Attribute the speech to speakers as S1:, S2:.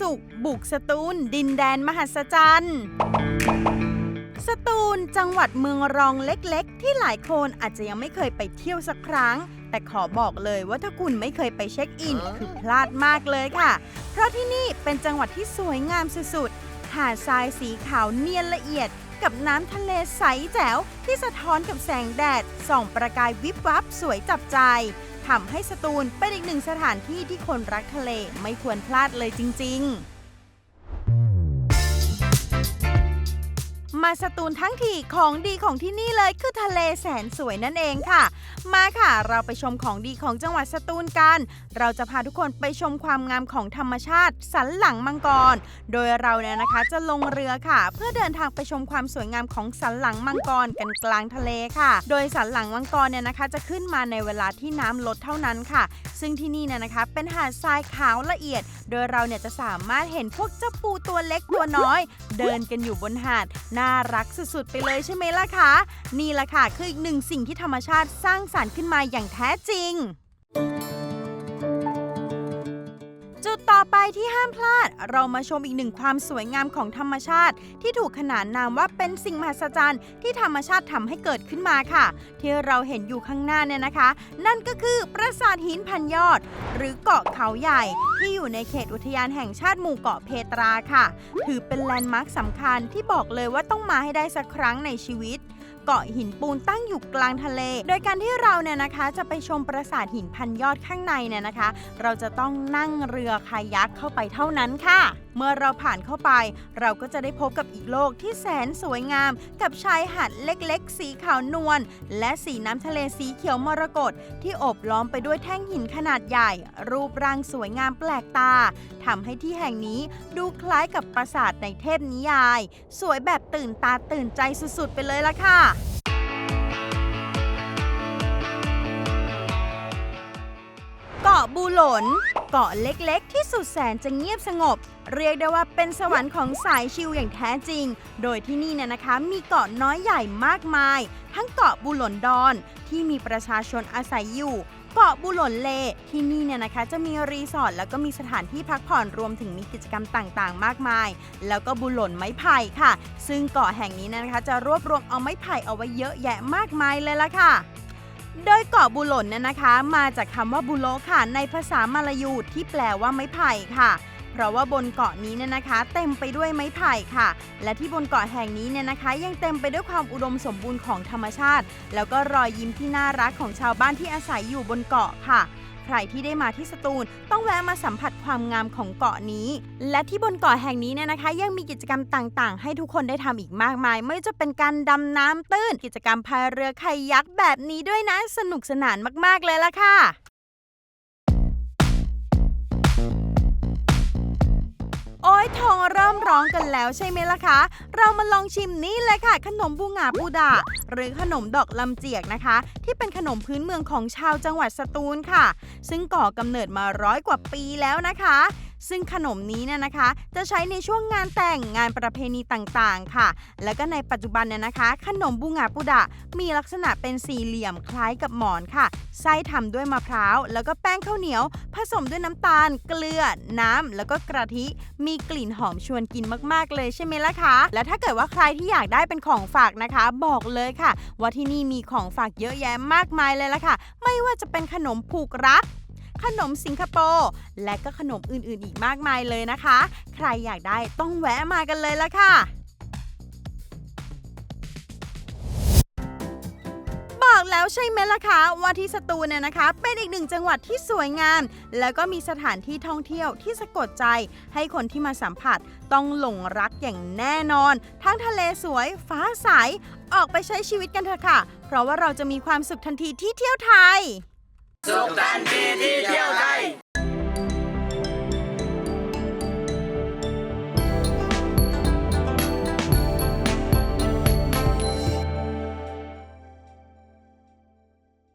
S1: สุข บุกสตูล ดินแดนมหัศจรรย์ สตูลจังหวัดเมืองรองเล็กๆ ที่หลายคนอาจจะยังไม่เคยไปเที่ยวสักครั้ง แต่ขอบอกเลยว่าถ้าคุณไม่เคยไปเช็คอิน คือพลาดมากเลยค่ะ เพราะที่นี่เป็นจังหวัดที่สวยงามสุดๆ หาดทรายสีขาวเนียนละเอียดกับน้ำทะเลใสแจ๋วที่สะท้อนกับแสงแดดส่องประกายวิบวับสวยจับใจ ทำให้สตูลเป็นอีกหนึ่งสถานที่ที่คนรักทะเลไม่ควรพลาดเลยจริง ๆ มาสตูลทั้งทีของดีของที่นี่เลยคือทะเลแสนสวยนั่นเองค่ะ มาค่ะเราไปชมของดีของจังหวัดสตูลกัน เราจะพาทุกคนไปชมความงามของธรรมชาติ สันหลังมังกร โดยเราเนี่ยนะคะจะลงเรือค่ะ เพื่อเดินทางไปชมความสวยงามของสันหลังมังกรกันกลางทะเลค่ะ โดยสันหลังมังกรเนี่ยนะคะ จะขึ้นมาในเวลาที่น้ำลดเท่านั้นค่ะ ซึ่งที่นี่เนี่ยนะคะ เป็นหาดทรายขาวละเอียด โดยเราเนี่ยจะสามารถเห็นพวกเจ้าปูตัวเล็กตัวน้อย เดินกันอยู่บนหาดน่ารักสุดๆ ไปเลยใช่ไหมล่ะคะ นี่ล่ะค่ะคืออีกหนึ่งสิ่งที่ธรรมชาติสร้างสรรค์ขึ้นมาอย่างแท้จริง ต่อไปที่ห้ามพลาด เรามาชมอีกหนึ่งความสวยงามของธรรมชาติ ที่ถูกขนานนามว่าเป็นสิ่งมหัศจรรย์ที่ธรรมชาติทำให้เกิดขึ้นมาค่ะ ที่เราเห็นอยู่ข้างหน้าเนี่ยนะคะ นั่นก็คือปราสาทหินพันยอด หรือเกาะเขาใหญ่ ที่อยู่ในเขตอุทยานแห่งชาติหมู่เกาะเพตราค่ะ ถือเป็นแลนด์มาร์คสำคัญที่บอกเลยว่าต้องมาให้ได้สักครั้งในชีวิต เกาะหินปูนตั้งอยู่กลางทะเล โดยการที่เราเนี่ยนะคะจะไปชมปราสาทหินพันยอดข้างในเนี่ยนะคะ เราจะต้องนั่งเรือคายักเข้าไปเท่านั้นค่ะ เมื่อเราผ่านเข้าไป เราก็จะได้พบกับอีกโลกที่แสนสวยงาม กับชายหาดเล็กๆ สีขาวนวลและสีน้ำทะเลสีเขียวมรกตที่อบล้อมไปด้วยแท่งหินขนาดใหญ่ รูปร่างสวยงามแปลกตาทำให้ที่แห่งนี้ดูคล้ายกับปราสาทในเทพนิยาย สวยแบบตื่นตาตื่นใจสุดๆ ไปเลยล่ะค่ะเกาะบูหลนเกาะเล็กๆ ที่สุดแสนจะเงียบสงบ เรียกได้ว่าเป็นสวรรค์ของสายชิลอย่างแท้จริง โดยที่นี่เนี่ยนะคะมีเกาะน้อยใหญ่มากมาย ทั้งเกาะบูหลนดอน ที่มีประชาชนอาศัยอยู่เกาะบูหลนเลที่นี่เนี่ยนะคะ จะมีรีสอร์ทแล้วก็มีสถานที่พักผ่อนรวมถึงมีกิจกรรมต่างๆ มากมาย แล้วก็บูหลนไม้ไผ่ค่ะ ซึ่งเกาะแห่งนี้นะคะ จะรวบรวมเอาไม้ไผ่เอาไว้เยอะแยะมากมายเลยละค่ะ โดยเกาะบุหลนเนี่ยนะคะ มาจากคำว่าบุโลค่ะ ในภาษามาลายูที่แปลว่าไม้ไผ่ค่ะ เพราะว่าบนเกาะนี้เนี่ยนะคะ เต็มไปด้วยไม้ไผ่ค่ะ และที่บนเกาะแห่งนี้เนี่ยนะคะ ยังเต็มไปด้วยความอุดมสมบูรณ์ของธรรมชาติ แล้วก็รอยยิ้มที่น่ารักของชาวบ้านที่อาศัยอยู่บนเกาะค่ะ ใครที่ได้มาที่สตูล ต้องแวะมาสัมผัสความงามของเกาะนี้ และที่บนเกาะแห่งนี้เนี่ยนะคะ ยังมีกิจกรรมต่างๆ ให้ทุกคนได้ทำอีกมากมาย ไม่ว่าจะเป็นการดำน้ำตื้น กิจกรรมพายเรือคยักแบบนี้ด้วยนะ สนุกสนานมากๆเลยล่ะค่ะ โอ้ยทองเริ่มร้องกันแล้วใช่ไหมล่ะคะ เรามาลองชิมนี่เลยค่ะ ขนมบูงาบูดา หรือขนมดอกลำเจียกนะคะ ที่เป็นขนมพื้นเมืองของชาวจังหวัดสตูลค่ะ ซึ่งก่อกำเนิดมาร้อยกว่าปีแล้วนะคะ ซึ่งขนมนี้เนี่ยนะคะ จะใช้ในช่วงงานแต่งงานประเพณีต่างๆ ค่ะ แล้วก็ในปัจจุบันเนี่ยนะคะ ขนมบูงาปูดะ มีลักษณะเป็นสี่เหลี่ยมคล้ายกับหมอนค่ะไส้ทำด้วยมะพร้าว แล้วก็แป้งข้าวเหนียว ผสมด้วยน้ำตาล เกลือ น้ำแล้วก็กะทิ มีกลิ่นหอมชวนกินมาก ๆ เลยใช่ไหมล่ะคะ และถ้าเกิดว่าใครที่อยากได้เป็นของฝากนะคะ บอกเลยค่ะ ว่าที่นี่มีของฝากเยอะแยะมากมายเลยล่ะค่ะ ไม่ว่าจะเป็นขนมผูกรัก ขนมสิงคโปร์ และก็ขนมอื่นๆอีกมากมายเลยนะคะ ใครอยากได้ต้องแวะมากันเลยละค่ะบอกแล้วใช่ไหมล่ะคะว่าที่สตูลเนี่ยนะคะ เป็นอีกหนึ่งจังหวัดที่สวยงาม แล้วก็มีสถานที่ท่องเที่ยวที่สะกดใจ ให้คนที่มาสัมผัสต้องหลงรักอย่างแน่นอน ทั้งทะเลสวย ฟ้าใส ออกไปใช้ชีวิตกันเถอะค่ะ เพราะว่าเราจะมีความสุขทันทีที่เที่ยวไทย
S2: สุขสันธีที่เที่ยวไทย